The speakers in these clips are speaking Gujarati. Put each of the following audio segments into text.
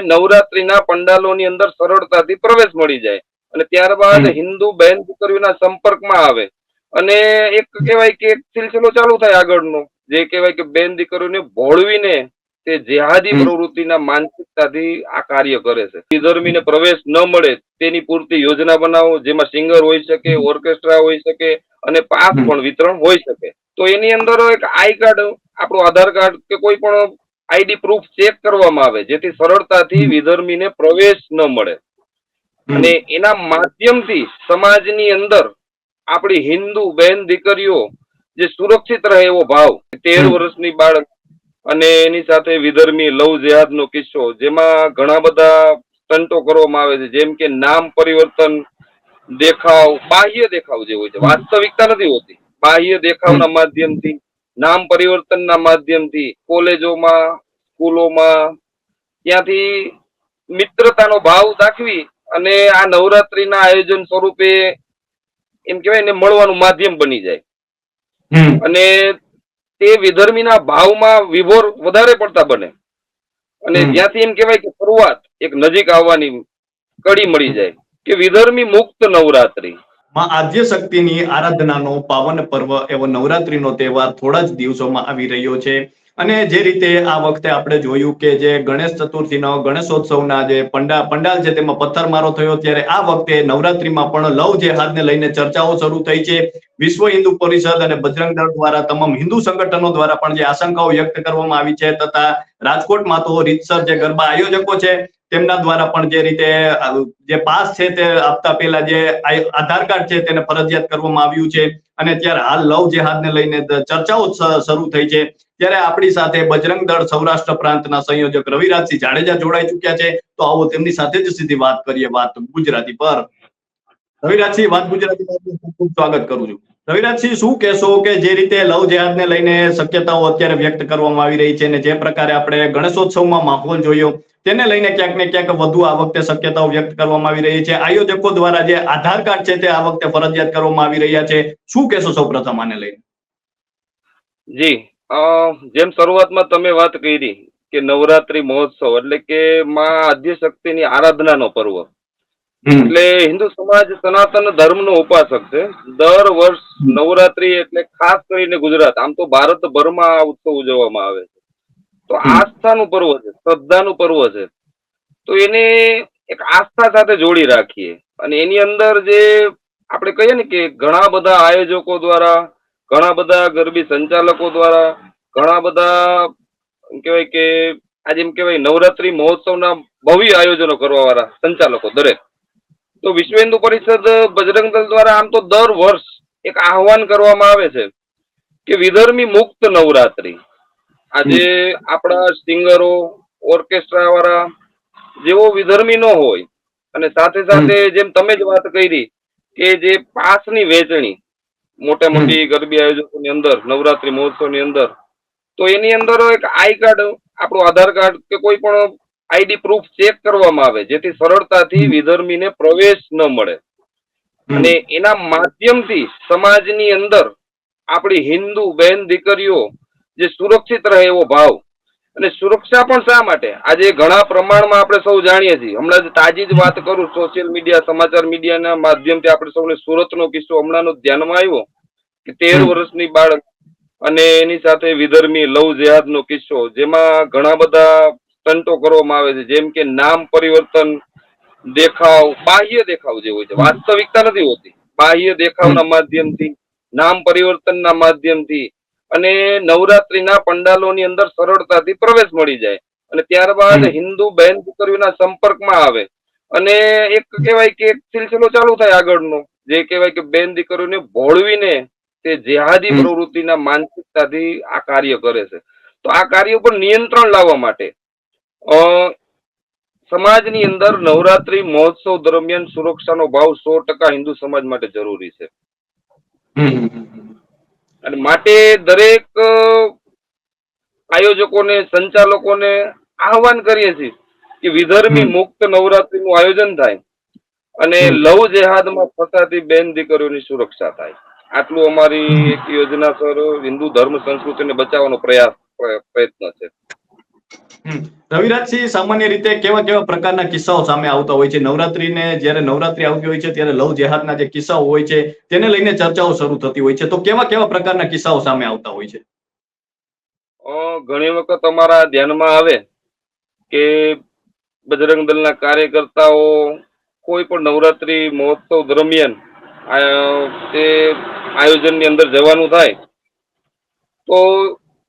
નવરાત્રીના પંડાલોની અંદર સરળતાથી પ્રવેશ મળી જાય. અને ત્યારબાદ હિન્દુ બહેન દીકરીઓના સંપર્કમાં આવે. અને એક કહેવાય કે એક સિલસિલો ચાલુ થાય આગળનો. જે કહેવાય કે બેન દીકરીઓને ભોળવીને તે જેહાદી. પ્રવૃત્તિના માનસિકતાથી આ કાર્ય કરે છે. ધર્મીને પ્રવેશ ન મળે તેની પૂરતી યોજના બનાવો જેમાં સિંગર હોઈ શકે ઓર્કેસ્ટ્રા હોઈ શકે અને પાસ પણ વિતરણ હોઈ શકે. તો એની અંદર એક આઈ કાર્ડ આપણું આધાર કાર્ડ કે કોઈ પણ આઈડી પ્રૂફ ચેક કરવામાં આવે જેથી સરળતાથી. વિધર્મીને પ્રવેશ ન મળે. અને એના માધ્યમથી સમાજની અંદર આપણી હિન્દુ બહેન દીકરીઓ જે સુરક્ષિત રહે એવો ભાવ તેર વર્ષની બાળક અને એની સાથે વિધર્મી લવ જેહાદનો કિસ્સો જેમાં ઘણા બધા સ્ટંટો કરવામાં આવે છે જેમ કે નામ પરિવર્તન દેખાવ બાહ્ય દેખાવ જે હોય છે વાસ્તવિકતા નથી હોતી. બાહ્ય દેખાવના માધ્યમથી નામ પરિવર્તનના માધ્યમથી કોલેજોમાં સ્કૂલોમાં ત્યાંથી મિત્રતાનો ભાવ દાખવી અને આ નવરાત્રીના આયોજન સ્વરૂપે એમ કહેવાય ને મળવાનું માધ્યમ બની જાય. અને તે વિધર્મીના ભાવમાં વિભોર વધારે પડતા બને. અને. જ્યાંથી એમ કહેવાય કે શરૂઆત એક નજીક આવવાની કડી મળી જાય કે વિધર્મી મુક્ત નવરાત્રી. માં આદ્ય શક્તિની આરાધનાનો પાવન પર્વ એવો નવરાત્રીનો તહેવાર થોડા જ દિવસોમાં આવી રહ્યો છે. અને જે રીતે આ વખતે આપણે જોયું કે જે ગણેશ ચતુર્થીનો, ગણેશોત્સવના જે પંડા, પંડાલ છે તેમાં પથ્થરમારો થયો, ત્યારે આ વખતે નવરાત્રીમાં પણ લવ જેહાદને લઈને ચર્ચાઓ શરૂ થઈ છે. વિશ્વ હિન્દુ પરિષદ અને બજરંગ દળ દ્વારા, તમામ હિન્દુ સંગઠનો દ્વારા પણ જે આશંકાઓ વ્યક્ત કરવામાં આવી છે, તથા રાજકોટમાં તો રીતસર જે ગરબા આયોજકો છે તેમના દ્વારા પણ જે રીતે જે પાસ છે તે આપતા પહેલા જે આધાર કાર્ડ છે તેને ફરજિયાત કરવામાં આવ્યું છે. અને ત્યારે હાલ લવ જેહાદને લઈને ચર્ચાઓ શરૂ થઈ છે. ત્યારે આપણી સાથે બજરંગ દળ સૌરાષ્ટ્ર પ્રાંતના સંયોજક રવિરાજસિંહ જાડેજા જોડાઈ ચુક્યા છે. તો આવો તેમની સાથે જ સીધી વાત કરીએ, વાત ગુજરાતી પર. રવિરાજસિંહ, વાત ગુજરાતી સ્વાગત કરું છું. રવિરાજસિંહ, શું કહેશો કે જે રીતે લવ જેહાદને લઈને શક્યતાઓ અત્યારે વ્યક્ત કરવામાં આવી રહી છે અને જે પ્રકારે આપણે ગણેશોત્સવમાં માહોલ જોયો, તેને લઈને ક્યાંક ને ક્યાંક વધુ આ વખતે શક્યતાઓ વ્યક્ત કરવામાં આવી રહી છે. આયોજકો દ્વારા જે આધાર કાર્ડ છે તે આ વખતે ફરજિયાત કરવામાં આવી રહ્યા છે. શું કહેશો સૌપ્રથમ આને લઈને? જી જેમ શરૂઆતમાં તમે વાત કરી કે નવરાત્રી મહોત્સવ એટલે કે માં આદ્ય શક્તિની આરાધનાનો પર્વ. એટલે હિન્દુ સમાજ સનાતન ધર્મનો ઉપાસક છે. દર વર્ષ નવરાત્રી એટલે ખાસ કરીને ગુજરાત આમ તો ભારતભરમાં આ ઉત્સવ ઉજવવામાં આવે છે. તો આસ્થાનું પર્વ છે શ્રદ્ધાનું પર્વ છે. તો એને એક આસ્થા સાથે જોડી રાખીએ. અને એની અંદર જે આપણે કહીએ ને કે ઘણા બધા આયોજકો દ્વારા ઘણા બધા ગરબી સંચાલકો દ્વારા ઘણા બધા કહેવાય કે આજે એમ કહેવાય નવરાત્રી મહોત્સવના ભવ્ય આયોજનો કરવા વાળા સંચાલકો દરેક. તો વિશ્વ હિન્દુ પરિષદ બજરંગ દળ દ્વારા આમ તો દર વર્ષ એક આહવાન કરવામાં આવે છે કે વિધર્મી મુક્ત નવરાત્રી. આજે આપણા સિંગરો ઓર્કેસ્ટ્રા વાળા જેવો વિધર્મી ન હોય અને સાથે સાથે જેમ તમે જ વાત કરી કે જે પાસની વેચણી મોટા મોટી ગરબી આયોજકોની અંદર નવરાત્રી મહોત્સવની અંદર તો એની અંદર એક આઈ કાર્ડ આપણું આધાર કાર્ડ કે કોઈ પણ આઈડી પ્રૂફ ચેક કરવામાં આવે જેથી સરળતાથી વિધર્મીને પ્રવેશ ન મળે. અને એના માધ્યમથી સમાજની અંદર આપણી હિન્દુ બહેન દીકરીઓ જે સુરક્ષિત રહે એવો ભાવ. અને સુરક્ષા પણ શા માટે? આજે ઘણા પ્રમાણમાં આપણે સૌ જાણીએ છીએ. હમણાં જ તાજી જ વાત કરું સોશિયલ મીડિયા સમાચાર મીડિયાના માધ્યમથી આપણે સૌને સુરતનો કિસ્સો હમણાંનો ધ્યાનમાં આવ્યો કે તેર વર્ષની બાળક અને એની સાથે વિધર્મી લવ જેહાદનો કિસ્સો જેમાં ઘણા બધા સ્ટંટો કરવામાં આવે છે. જેમ કે નામ પરિવર્તન દેખાવ બાહ્ય દેખાવ જે હોય છે. વાસ્તવિકતા નથી હોતી. બાહ્ય દેખાવના માધ્યમથી નામ પરિવર્તનના માધ્યમથી અને નવરાત્રીના પંડાલોની અંદર સરળતાથી પ્રવેશ મળી જાય. અને ત્યારબાદ. હિન્દુ બહેન દીકરીઓના સંપર્કમાં આવે. અને એક કહેવાય કે એક સિલસિલો ચાલુ થાય આગળનો. જે કહેવાય કે બેન દીકરીઓને ભોળવીને તે જેહાદી. પ્રવૃત્તિના માનસિકતાથી આ કાર્ય કરે છે. તો આ કાર્ય ઉપર નિયંત્રણ લાવવા માટે સમાજની અંદર નવરાત્રી મહોત્સવ દરમિયાન સુરક્ષાનો ભાવ સો ટકા હિન્દુ સમાજ માટે જરૂરી છે અને માટે દરેક આયોજકોને સંચાલકોને આહવાન કરીએ છીએ કે વિધર્મી. મુક્ત નવરાત્રીનું આયોજન થાય અને. લવ જેહાદમાં ફસાતી બેન દીકરીઓની સુરક્ષા થાય આટલું અમારી એક યોજના સર હિન્દુ ધર્મ સંસ્કૃતિને બચાવવાનો પ્રયાસ પ્રયત્ન છે. રવિરાજસિંહ સામાન્ય રીતે કેવા કેવા પ્રકારના કિસ્સાઓ સામે આવતા હોય છે? નવરાત્રીને જ્યારે નવરાત્રી આવતી હોય છે, ત્યારે લવ જેહાદના જે કિસ્સાઓ હોય છે, તેને લઈને ચર્ચાઓ શરૂ થતી હોય છે. તો કેવા કેવા પ્રકારના કિસ્સાઓ સામે આવતા હોય છે? ઘણી વખત અમારા ધ્યાનમાં આવે કે બજરંગ દળના કાર્યકર્તાઓ કોઈ પણ નવરાત્રી મહોત્સવ દરમિયાન તે આયોજનની અંદર જવાનું થાય. તો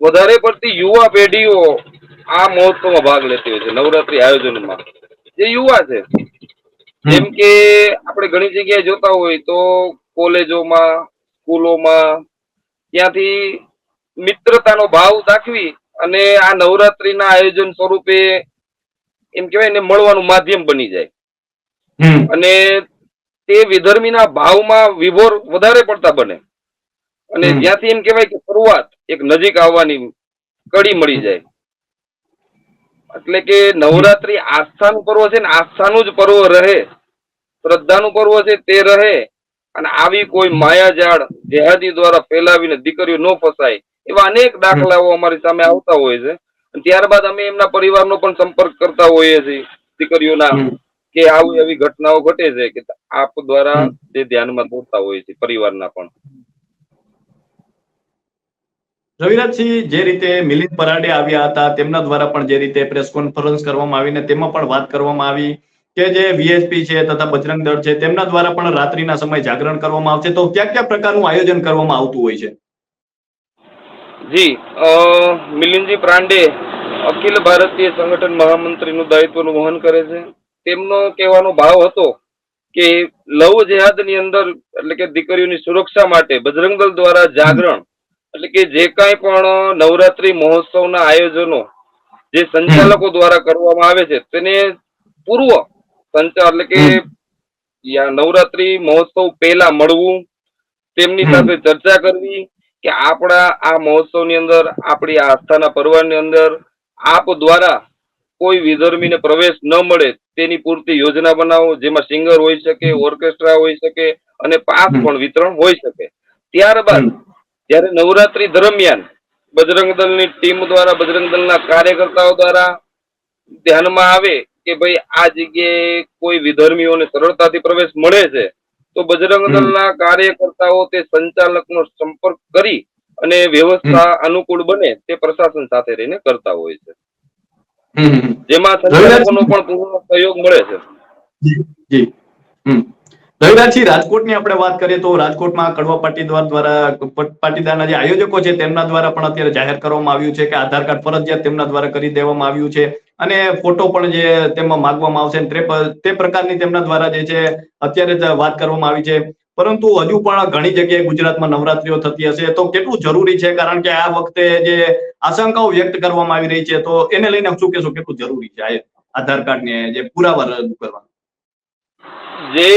વધારે પડતી યુવા પેઢીઓ આ મહોત્સવમાં ભાગ લેતી હોય છે નવરાત્રી આયોજનમાં. જે યુવા છે જેમ કે આપણે ઘણી જગ્યાએ જોતા હોય તો કોલેજોમાં સ્કૂલોમાં ત્યાંથી મિત્રતાનો ભાવ દાખવી અને આ નવરાત્રીના આયોજન સ્વરૂપે એમ કહેવાય ને મળવાનું માધ્યમ બની જાય. અને તે વિધર્મીના ભાવમાં વિભોર વધારે પડતા બને. અને. જ્યાંથી એમ કહેવાય કે શરૂઆત એક નજીક આવવાની કડી મળી જાય. એટલે કે નવરાત્રી આસ્થાનું પર્વ છે ને આસ્થાનું જ પર્વ રહે. શ્રદ્ધાનું પર્વ છે તે રહે. અને આવી કોઈ માયાજાળ જેહાદી દ્વારા ફેલાવીને દીકરીઓ ન ફસાય એવા અનેક દાખલાઓ અમારી સામે આવતા હોય છે. ત્યારબાદ અમે એમના પરિવારનો પણ સંપર્ક કરતા હોઈએ છીએ દીકરીઓના કે આવી આવી ઘટનાઓ ઘટે છે કે આપ દ્વારા. જે ધ્યાનમાં દોરતા હોય છે પરિવારના પણ. રવિરાજસિંહ જે રીતે મિલિંદ પરાડે આવ્યા હતા, તેમના દ્વારા પણ જે રીતે પ્રેસ કોન્ફરન્સ કરવામાં આવીને તેમાં પણ વાત કરવામાં આવી કે જે વીએસપી છે તથા બજરંગ દળ છે, તેમના દ્વારા પણ રાત્રિના સમય જાગરણ કરવામાં આવશે. તો ક્યાં ક્યાં પ્રકારનું આયોજન કરવામાં આવતું હોય છે? જી મિલિંદજી પ્રાંડે અખિલ ભારતીય સંગઠન મહામંત્રીનું દાયિત્વનું વહન કરે છે. તેમનો કહેવાનો ભાવ હતો કે લવ જેહાદની અંદર એટલે કે દીકરીઓની સુરક્ષા માટે બજરંગ દળ દ્વારા જાગરણ એટલે કે જે કાંઈ પણ નવરાત્રી મહોત્સવના આયોજનો જે સંચાલકો દ્વારા કરવામાં આવે છે તેને પૂર્વ સંચાર એટલે કે નવરાત્રી મહોત્સવ પહેલા મળવું તેમની સાથે ચર્ચા કરવી કે આપણા આ મહોત્સવની અંદર આપણી આસ્થાના પર્વની અંદર આપ દ્વારા કોઈ વિધર્મીને પ્રવેશ ન મળે તેની પૂરતી યોજના બનાવો જેમાં સિંગર હોઈ શકે ઓર્કેસ્ટ્રા હોઈ શકે અને પાસ પણ વિતરણ હોઈ શકે. ત્યારબાદ. જ્યારે નવરાત્રી દરમિયાન બજરંગ દળની ટીમ દ્વારા બજરંગ દળના કાર્યકર્તાઓ દ્વારા ધ્યાનમાં આવે કે ભાઈ આ જગ્યાએ કોઈ વિધર્મીઓને સરળતાથી પ્રવેશ મળે છે તો બજરંગ. દળના કાર્યકર્તાઓ તે સંચાલકનો સંપર્ક કરી અને વ્યવસ્થા અનુકૂળ બને તે પ્રશાસન સાથે રહીને કરતા હોય છે. જેમાં સંચાલકોનો પણ પૂર્ણ સહયોગ મળે છે. જી જી. હમ. રવિરાજસિંહ રાજકોટની આપણે વાત કરીએ તો રાજકોટમાં કડવા પાટીદાર દ્વારા, પાટીદારના જે આયોજકો છે તેમના દ્વારા પણ અત્યારે જાહેર કરવામાં આવ્યું છે કે આધાર કાર્ડ ફરજિયાત તેમના દ્વારા કરી દેવામાં આવ્યું છે. અને ફોટો પણ જે તેમાં માગવામાં આવશે તે પ્રકારની તેમના દ્વારા જે છે અત્યારે વાત કરવામાં આવી છે. પરંતુ હજુ પણ ઘણી જગ્યાએ ગુજરાતમાં નવરાત્રીઓ થતી હશે. તો કેટલું જરૂરી છે? કારણ કે આ વખતે જે આશંકાઓ વ્યક્ત કરવામાં આવી રહી છે. તો એને લઈને શું કહેશો? કેટલું જરૂરી છે આધાર કાર્ડને જે પુરાવા રજૂ કરવા જે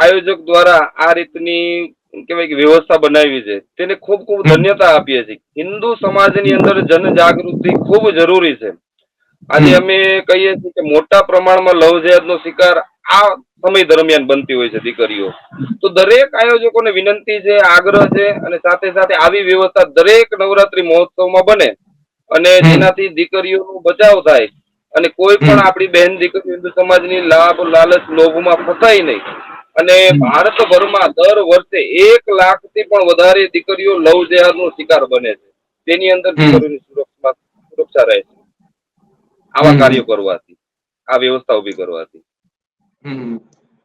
આયોજક દ્વારા આ રીતની કહેવાય કે વ્યવસ્થા બનાવી છે તેને ખૂબ ખૂબ ધન્યતા આપીએ છીએ. હિન્દુ સમાજની અંદર જનજાગૃતિ ખૂબ જરૂરી છે. આજે અમે કહીએ છીએ કે મોટા પ્રમાણમાં લવજેદનો શિકાર આ સમય દરમિયાન બનતી હોય છે દીકરીઓ. તો દરેક આયોજકોને વિનંતી છે આગ્રહ છે અને સાથે સાથે આવી વ્યવસ્થા દરેક નવરાત્રી મહોત્સવમાં બને અને. જેનાથી દીકરીઓનો બચાવ થાય. અને કોઈ પણ આપણી બહેન દીકરી હિન્દુ સમાજની લાભ લાલચ લોભમાં ફસાય નહીં. અને ભારતભરમાં દર વર્ષે એક લાખથી પણ વધારે દીકરીઓ લવ જેહાદનો શિકાર બને છે. તેની અંદર. દીકરીઓની સુરક્ષા સુરક્ષા રહે છે. આવા કાર્યો કરવાથી આ વ્યવસ્થા ઊભી કરવાથી.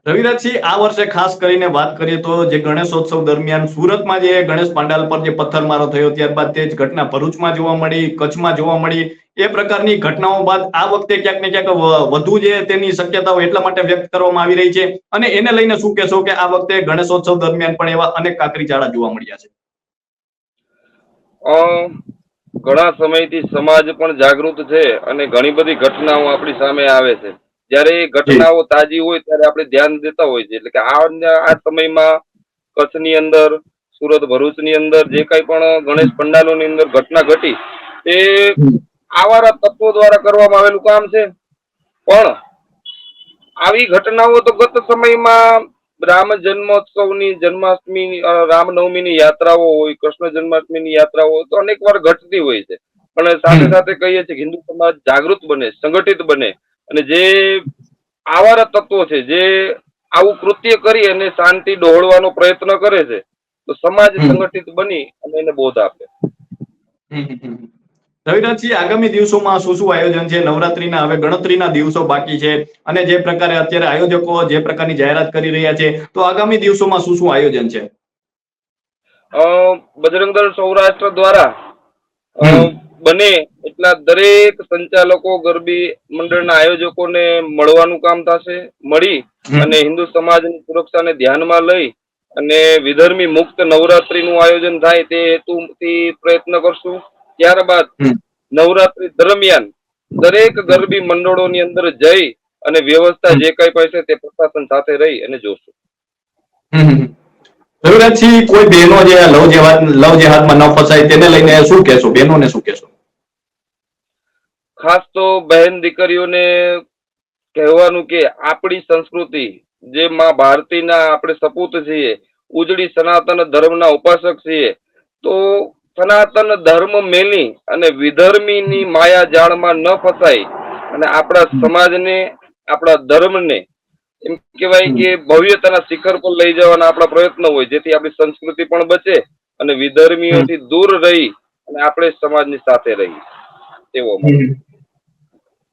રવિરાજસિંહ આ વર્ષે ખાસ કરીને વાત કરીએ તો જે ગણેશોત્સવ દરમિયાન સુરતમાં જે ગણેશ પાંડાલ પર જે પથ્થરમારો થયો ત્યારબાદ તે જ ઘટના ભરૂચમાં જોવા મળી કચ્છમાં જોવા મળી. એ પ્રકારની ઘટનાઓ બાદ આ વખતે ક્યાંક ને ક્યાંક વધુ જે તેની શક્યતાઓ એટલા માટે વ્યક્ત કરવામાં આવી રહી છે અને એને લઈને શું કહેશો કે આ વખતે ગણેશોત્સવ દરમિયાન પણ એવા અનેક કાકરી જોવા મળ્યા છે. અ, ઘણા સમયથી સમાજ પણ જાગૃત છે અને ઘણી બધી ઘટનાઓ આપણી સામે આવે છે. જ્યારે એ ઘટનાઓ તાજી હોય ત્યારે આપણે ધ્યાન દેતા હોય છે. એટલે કે આ સમયમાં કચ્છની અંદર સુરત ભરૂચની અંદર જે કઈ પણ ગણેશ પંડાલોની અંદર ઘટના ઘટી તે આવારા તત્વો દ્વારા કરવામાં આવેલું કામ છે. પણ આવી ઘટનાઓ તો ગત સમયમાં રામ જન્મોત્સવની જન્માષ્ટમી રામનવમીની યાત્રાઓ હોય કૃષ્ણ જન્માષ્ટમીની યાત્રાઓ હોય તો અનેક વાર ઘટતી હોય છે. પણ સાથે સાથે કહીએ છીએ કે હિન્દુ સમાજ જાગૃત બને સંગઠિત બને અને જે આવારા તત્વો છે જે આવું કૃત્ય કરી અને શાંતિ ડહોળવાનો પ્રયત્ન કરે છે તો સમાજ સંગઠિત બની અને એને બોધ આપે. રવિરાજસિંહ આગામી દિવસોમાં શું શું આયોજન છે? નવરાત્રીના હવે ગણતરીના દિવસો બાકી છે. અને જે પ્રકારે અત્યારે આયોજકો જે પ્રકારની જાહેરાત કરી રહ્યા છે તો આગામી દિવસોમાં શું શું આયોજન છે? બજરંગદળ સૌરાષ્ટ્ર દ્વારા બને એટલા દરેક સંચાલકો ગરબી મંડળના આયોજકોને મળવાનું કામ થશે. મળી અને હિન્દુ સમાજની સુરક્ષાને ધ્યાનમાં લઈ અને વિધર્મી મુક્ત નવરાત્રીનું આયોજન થાય તે હેતુથી પ્રયત્ન કરશું. ત્યારબાદ નવરાત્રી દરમિયાન દરેક ગરબી મંડળોની અંદર જઈ અને વ્યવસ્થા જે કઈ પણ છે તે પ્રશાસન સાથે રહી અને જોશું. રવિરાજસિંહ કોઈ બહેનો જે લવ જેહાદ લવ જેહાદમાં ન ફસાય તેને લઈને શું કહેશો? બહેનોને શું કહેશો? ખાસ તો બહેન દીકરીઓને કહેવાનું કે આપણી સંસ્કૃતિ જે માં ભારતીના આપણે સપૂત છીએ ઉજળી સનાતન ધર્મના ઉપાસક છીએ તો સનાતન ધર્મ મેલી અને વિધર્મીની માયા જાળમાં ન ફસાય. અને આપણા સમાજને આપણા ધર્મને એમ કહેવાય કે ભવ્યતાના શિખર પર લઈ જવાના આપણા પ્રયત્ન હોય જેથી આપણી સંસ્કૃતિ પણ બચે અને વિધર્મીઓથી દૂર રહી અને આપણે સમાજની સાથે રહી. એવો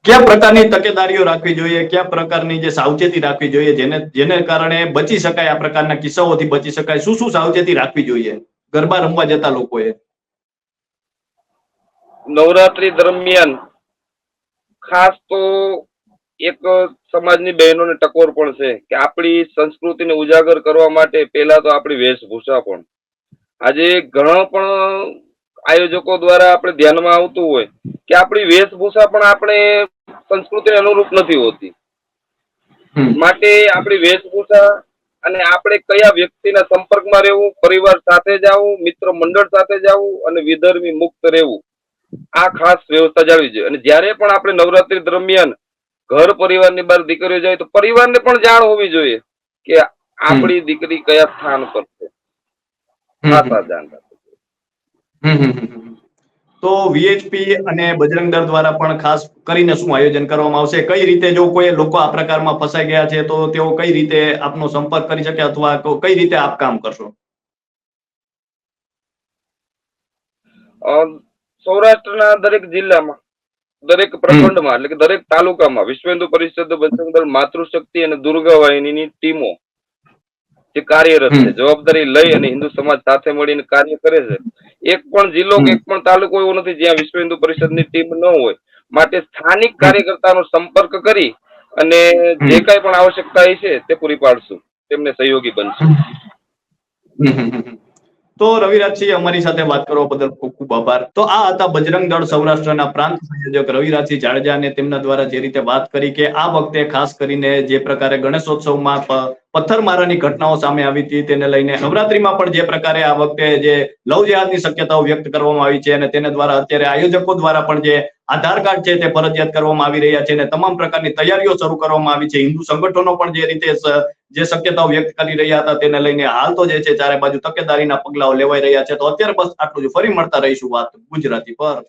કયા પ્રકારની તકેદારીઓ રાખવી જોઈએ? કયા પ્રકારની જે સાવચેતી રાખવી જોઈએ જેને જેને કારણે બચી શકાય આ પ્રકારના કિસ્સાઓથી બચી શકાય? શું શું સાવચેતી રાખવી જોઈએ? ગરબા રમવા જતા લોકોએ. નવરાત્રી દરમિયાન ખાસ તો એક સમાજની બહેનોને ટકોર પણ છે કે આપણી સંસ્કૃતિને ઉજાગર કરવા માટે પહેલા તો આપણી વેશભૂષા પણ. આજે ઘણા પણ આયોજકો દ્વારા આપણે ધ્યાનમાં આવતું હોય કે આપણી વેશભૂષા પણ આપણે સંસ્કૃતિને અનુરૂપ નથી હોતી. માટે આપણી વેશભૂષા અને આપણે કયા વ્યક્તિના સંપર્કમાં રહેવું પરિવાર સાથે જવું મિત્ર મંડળ સાથે જવું અને વિધર્મી મુક્ત રહેવું આ ખાસ વ્યવસ્થા જાળવી જોઈએ. અને જ્યારે પણ આપણે નવરાત્રી દરમિયાન ઘર પરિવારની બહાર દીકરીઓ જાય તો પરિવારને પણ જાણ હોવી જોઈએ કે આપણી દીકરી કયા સ્થાન પર છે. તો વીએચપી અને બજરંગ દળ દ્વારા પણ ખાસ કરીને શું આયોજન કરવામાં આવશે? કઈ રીતે જો કોઈ લોકો આ પ્રકારમાં ફસાઈ ગયા છે તો તેઓ કઈ રીતે આપનો સંપર્ક કરી શકે અથવા તો કઈ રીતે આપ કામ કરશો? અ, સૌરાષ્ટ્રના દરેક જિલ્લામાં દરેક પ્રખંડમાં એટલે કે દરેક તાલુકામાં વિશ્વ હિન્દુ પરિષદ બજરંગ દળ માતૃશક્તિ અને દુર્ગા વાહિનીની ટીમો જે કાર્યરત છે જવાબદારી લઈ અને હિન્દુ સમાજ સાથે મળીને કાર્ય કરે છે. એક પણ જિલ્લો કે એક પણ તાલુકો એવો નથી જ્યાં વિશ્વ હિન્દુ પરિષદની ટીમ ન હોય. માટે સ્થાનિક કાર્યકર્તાનો સંપર્ક કરી અને જે. કાંઈ પણ આવશ્યકતા છે તે પૂરી પાડશું. તેમને સહયોગી બનશું. તો રવિરાજસિંહ અમારી સાથે વાત કરવા બદલ ખૂબ ખૂબ આભાર. તો આ હતા બજરંગ દળ સૌરાષ્ટ્રના પ્રાંત સંયોજક રવિરાજસિંહ જાડેજા અને તેમના દ્વારા જે રીતે વાત કરી કે આ વખતે ખાસ કરીને જે પ્રકારે ગણેશોત્સવમાં પથ્થરમારાની ઘટનાઓ સામે આવી હતી. તેને લઈને નવરાત્રીમાં પણ જે પ્રકારે આ વખતે જે લવ જેહાદની શક્યતાઓ વ્યક્ત કરવામાં આવી છે અને તેને દ્વારા અત્યારે આયોજકો દ્વારા પણ જે આધાર કાર્ડ છે તે ફરજિયાત કરવામાં આવી રહ્યા છે અને તમામ પ્રકારની તૈયારીઓ શરૂ કરવામાં આવી છે. હિન્દુ સંગઠનો પણ જે રીતે જે શક્યતાઓ વ્યક્ત કરી રહ્યા હતા તેને લઈને હાલ તો જે છે ચારે બાજુ તકેદારીના પગલાઓ લેવાઈ રહ્યા છે. તો અત્યારે બસ આટલું જ. ફરી મળતા રહીશું વાત ગુજરાતી પર.